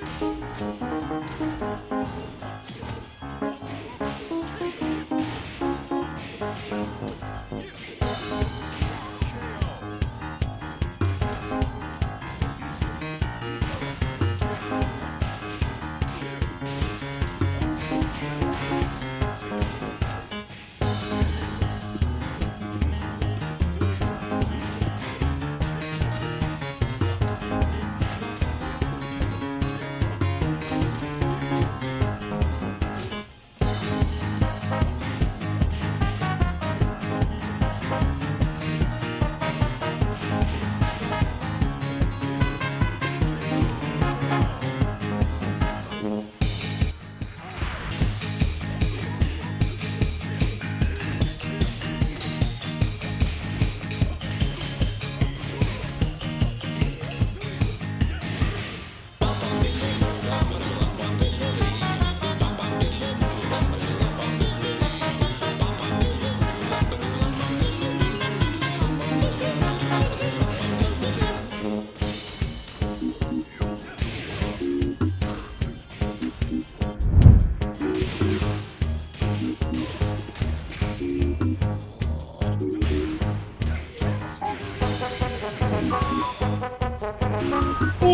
Música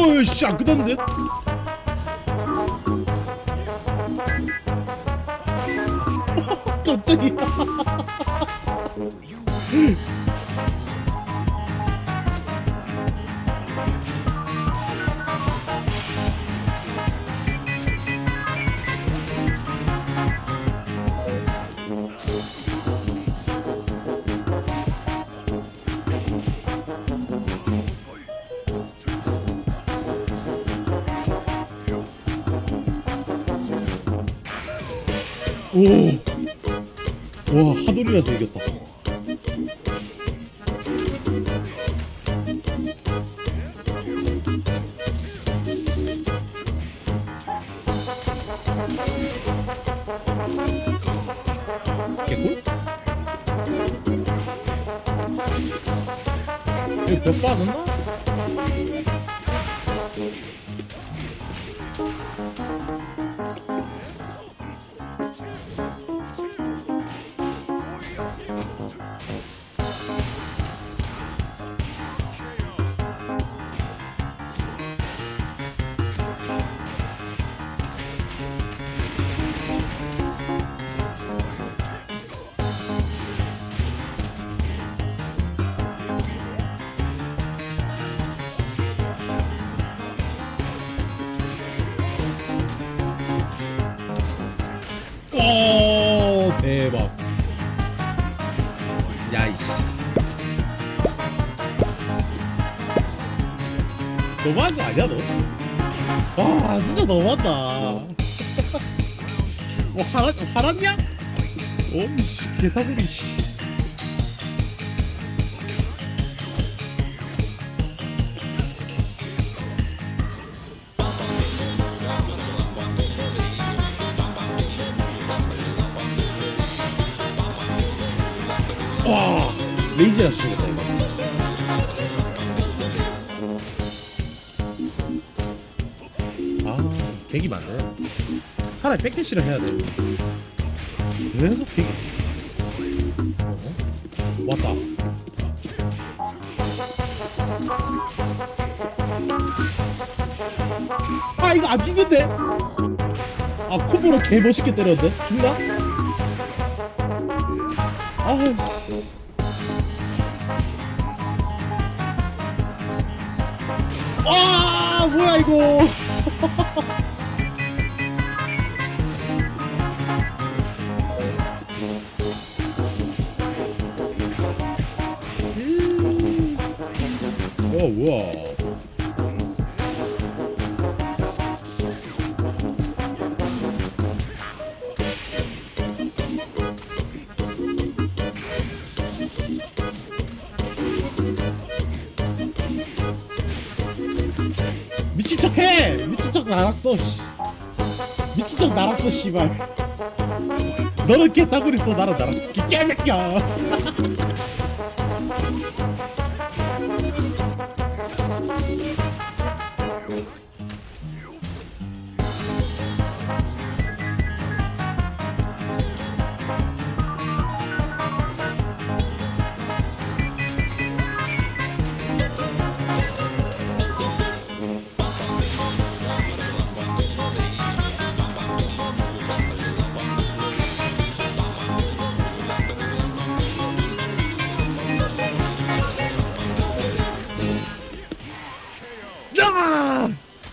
어우 씨안 끝났는데? 갑자기 오. 와 하돌이라서 이겼다. 개꿀? 빠졌나? 오 대박. 야이씨. 너무한 거 아니야 너? 와 진짜 너무한다. 어 화났 화났냐? 어이씨 개타구리 씨. 와 레이지라 쓰겠다 이거. 아 백이 많네. 차라리 백대시를 해야 돼. 계속 백이. 어? 왔다. 아 이거 안 죽는데? 아 콤보로 개 멋있게 때렸는데? 죽나? 아씨. 아 뭐야 이거. 어 뭐야 미친 척해! 미친 척 날았어 씨. 미친 척 날았어 씨발. 너는 개따구리 써 나는 날았어 개개새끼야